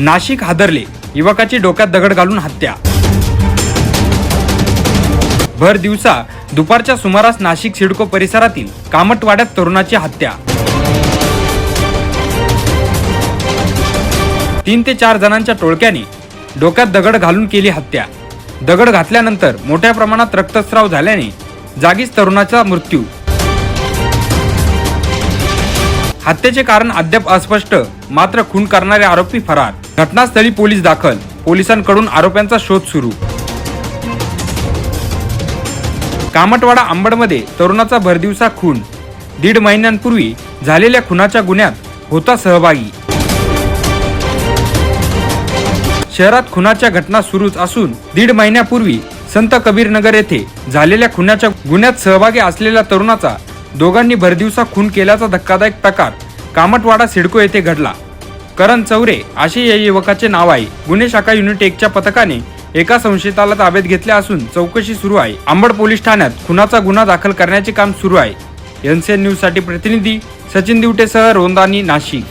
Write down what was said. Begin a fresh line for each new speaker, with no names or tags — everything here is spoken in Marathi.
नाशिक हादरले युवकाची डोक्यात दगड घालून हत्या. भर दिवसा दुपारच्या सुमारास नाशिक सिडको परिसरातील कामटवाड्यात तरुणाची हत्या. तीन ते चार जणांच्या टोळक्याने डोक्यात दगड घालून केली हत्या. दगड घातल्यानंतर मोठ्या प्रमाणात रक्तस्राव झाल्याने जागीच तरुणाचा मृत्यू. हत्येचे कारण अद्याप अस्पष्ट मात्र खून करणारे आरोपी फरार. घटनास्थळी पोलीस दाखल. पोलिसांकडून आरोप्यांचा शोध सुरू. कामटवाडा आंबडमध्ये तरुणाचा भरदिवसा खून. दीड महिन्यांपूर्वी झालेल्या खुनाच्या गुन्ह्यात होता सहभागी. शहरात खुनाच्या घटना सुरूच असून दीड महिन्यापूर्वी संत कबीरनगर येथे झालेल्या खुनाच्या गुन्ह्यात सहभागी असलेल्या तरुणाचा दोघांनी भरदिवसा खून केल्याचा धक्कादायक प्रकार कामटवाडा सिडको येथे घडला. करण चौरे असे या युवकाचे नाव आहे. गुन्हे शाखा युनिट एकच्या पथकाने एका संशयिताला ताब्यात घेतले असून चौकशी सुरू आहे. आंबड पोलीस ठाण्यात खुनाचा गुन्हा दाखल करण्याचे काम सुरू आहे. एनसीएन न्यूजसाठी प्रतिनिधी सचिन दिवटेसह रोंदानी नाशिक.